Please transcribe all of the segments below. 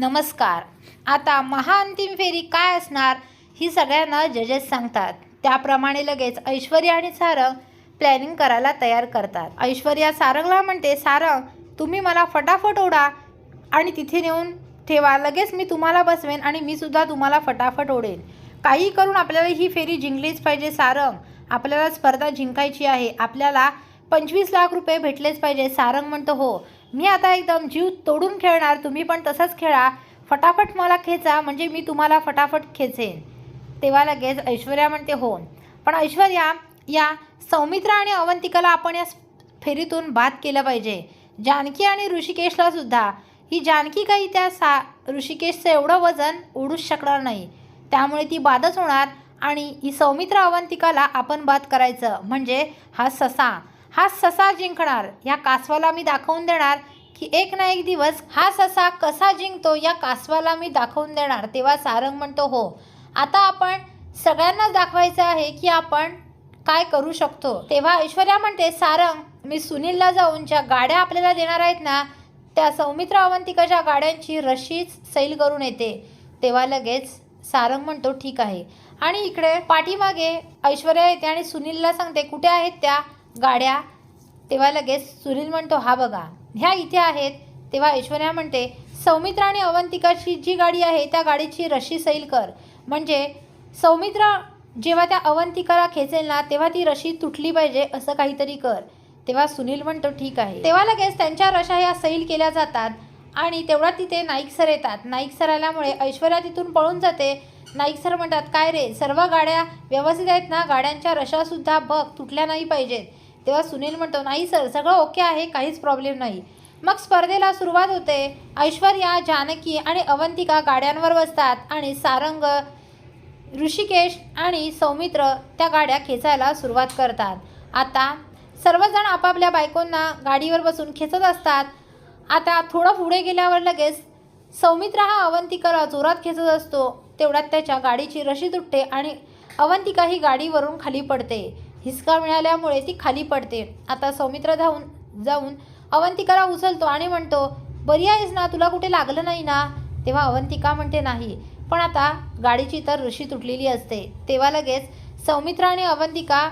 नमस्कार. आता महाअंतिम फेरी काय असणार ही सगळ्यांना जजेस सांगतात. त्याप्रमाणे लगेच ऐश्वर्या आणि सारंग प्लॅनिंग करायला तयार करतात. ऐश्वर्या सारंगला म्हणते सारंग तुम्ही मला फटाफट ओढा आणि तिथे नेऊन ठेवा. लगेच मी तुम्हाला बसवेन आणि मी सुद्धा तुम्हाला फटाफट ओढेन. काही करून आपल्याला ही फेरी जिंकलीच पाहिजे सारंग. आपल्याला स्पर्धा जिंकायची आहे. आपल्याला पंचवीस लाख रुपये भेटलेच पाहिजे. सारंग म्हणतो हो. मी आता एकदम जीव तोडून खेळणार तुम्ही पण तसंच खेळा. फटाफट मला खेचा म्हणजे मी तुम्हाला फटाफट खेचेन. तेव्हा लगेच ऐश्वर्या म्हणते हो. पण ऐश्वर्या या सौमित्रा आणि अवंतिकाला आपण या फेरीतून बाद केलं पाहिजे. जानकी आणि ऋषिकेशला सुद्धा. ही जानकी काही त्या सा ऋषिकेशचं एवढं वजन ओढूच शकणार नाही. त्यामुळे ती बादच होणार आणि ही सौमित्रा अवंतिकाला आपण बाद करायचं. म्हणजे हा ससा. हा ससा जिंकणार. या कासवाला मी दाखवून देणार की एक ना एक दिवस हा ससा कसा जिंकतो या कासवाला मी दाखवून देणार. तेव्हा सारंग म्हणतो हो आता आपण सगळ्यांनाच दाखवायचं आहे की आपण काय करू शकतो. तेव्हा ऐश्वर्या म्हणते सारंग मी सुनीलला जाऊन ज्या गाड्या आपल्याला देणार आहेत ना त्या सौमित्र अवंतिकाच्या गाड्यांची रशीच सैल करून येते. तेव्हा लगेच सारंग म्हणतो ठीक आहे. आणि इकडे पाठीमागे ऐश्वर्या येते आणि सुनीलला सांगते कुठे आहेत त्या? गाड्या तेव्हा लगेच सुनील म्हणतो हा बघा ह्या इथे आहेत. तेव्हा ऐश्वर्या म्हणते सौमित्रा आणि अवंतिकाची जी गाडी आहे त्या गाडीची रशी सैल कर. म्हणजे सौमित्रा जेव्हा त्या अवंतिकाला खेचेल ना तेव्हा ती रशी तुटली पाहिजे असं काहीतरी कर. तेव्हा सुनील म्हणतो ठीक आहे. तेव्हा लगेच त्यांच्या रशा ह्या सैल केल्या जातात आणि तेवढा तिथे नाईक सर येतात. नाईक सर आल्यामुळे ऐश्वर्या तिथून पळून जाते. नाईक सर म्हणतात काय रे? सर्व गाड्या व्यवस्थित आहेत ना? गाड्यांच्या रशासुद्धा बघ तुटल्या नाही पाहिजेत. तेव्हा सुनील म्हणतो नाही सर सगळं ओके आहे काहीच प्रॉब्लेम नाही. मग स्पर्धेला सुरुवात होते. ऐश्वर्या जानकी आणि अवंतिका गाड्यांवर बसतात आणि सारंग ऋषिकेश आणि सौमित्र त्या गाड्या खेचायला सुरुवात करतात. आता सर्वजण आपापल्या बायकोंना गाडीवर बसून खेचत असतात. आता थोडं पुढे गेल्यावर लगेच सौमित्र हा अवंतिकाला जोरात खेचत असतो. तेवढ्यात त्याच्या गाडीची रशी तुटते आणि अवंतिका ही गाडीवरून खाली पडते. हिसका मिळाल्यामुळे ती खाली पडते. आता सौमित्र धावून जाऊन अवंतिकाला उचलतो आणि म्हणतो बरी आहेस ना? तुला कुठे लागलं नाही ना? तेव्हा अवंतिका म्हणते नाही. पण आता गाडीची तर रशी तुटलेली असते. तेव्हा लगेच सौमित्र आणि अवंतिका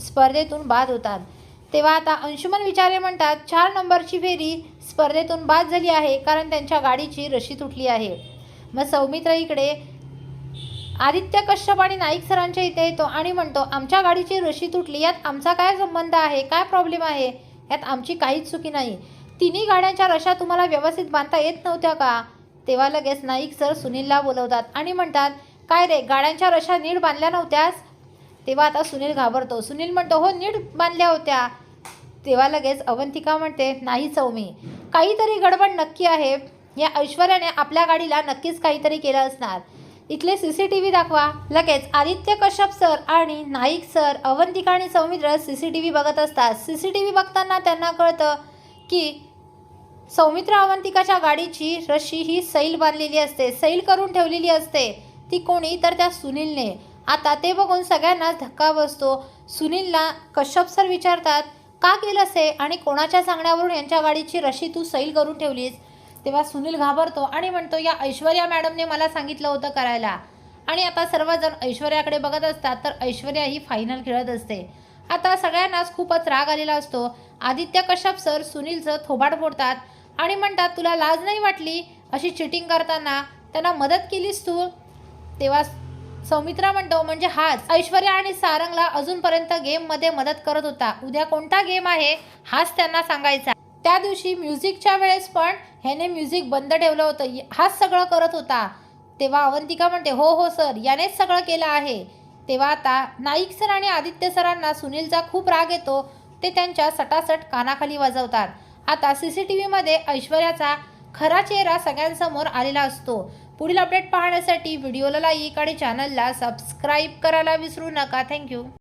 स्पर्धेतून बाद होतात. तेव्हा आता अंशुमन विचारे म्हणतात चार नंबरची फेरी स्पर्धेतून बाद झाली आहे कारण त्यांच्या गाडीची रशी तुटली आहे. मग सौमित्र इकडे आदित्य कश्यप आणि नाईक सरांच्या इथे येतो आणि म्हणतो आमच्या गाडीची रशी तुटली यात आमचा काय संबंध आहे? काय प्रॉब्लेम आहे? यात आमची काहीच चुकी नाही. तिन्ही गाड्यांच्या रशा तुम्हाला व्यवस्थित बांधता येत नव्हत्या का? तेव्हा लगेच नाईक सर सुनीलला बोलवतात आणि म्हणतात काय रे गाड्यांच्या रशा नीट बांधल्या नव्हत्यास? तेव्हा आता सुनील घाबरतो. सुनील म्हणतो हो नीट बांधल्या होत्या. तेव्हा लगेच अवंतिका म्हणते नाही सौमी काहीतरी गडबड नक्की आहे. या ऐश्वर्याने आपल्या गाडीला नक्कीच काहीतरी केलं असणार. इथले सी सी टी व्ही दाखवा. लगेच आदित्य कश्यप सर आणि नाईक सर अवंतिका आणि Saumitra C C T V बघत असतात. सी सी टी व्ही बघताना त्यांना कळतं की सौमित्र अवंतिकाच्या गाडीची रशी ही सैल बांधलेली असते सैल करून ठेवलेली असते. ती कोणी? तर त्या सुनीलने. आता ते बघून सगळ्यांनाच धक्का बसतो. सुनीलला कश्यप सर विचारतात का केलं असे आणि कोणाच्या सांगण्यावरून यांच्या गाडीची रशी तू सैल करून ठेवलीस? तेव्हा सुनील घाबरतो आणि म्हणतो या ऐश्वर्या मॅडमने मला सांगितलं होतं करायला. आणि आता सर्वजण ऐश्वर्याकडे बघत असतात तर ऐश्वर्या ही फायनल खेळत असते. आता सगळ्यांनाच खूपच राग आलेला असतो. आदित्य कश्यप सर सुनीलचं थोबाड फोडतात आणि म्हणतात तुला लाज नाही वाटली अशी चिटिंग करताना? त्यांना मदत केलीस तू? तेव्हा सौमित्रा म्हणतो म्हणजे हाच. ऐश्वर्या आणि सारंगला अजूनपर्यंत गेममध्ये मदत करत होता. उद्या कोणता गेम आहे? हाच त्यांना सांगायचा. त्या दिवशी म्युझिकच्या वेळेस पण ह्याने म्युझिक बंद ठेवलं होतं. हाच सगळं करत होता. तेव्हा अवंतिका म्हणते हो हो सर यानेच सगळं केलं आहे. तेव्हा आता नाईक सर आणि आदित्य सरांना सुनीलचा खूप राग येतो. ते त्यांच्या सटासट कानाखाली वाजवतात. आता सी सी टी व्हीमध्ये ऐश्वर्याचा खरा चेहरा सगळ्यांसमोर आलेला असतो. पुढील अपडेट पाहण्यासाठी व्हिडिओला लाईक आणि चॅनलला सबस्क्राईब करायला विसरू नका. थँक्यू.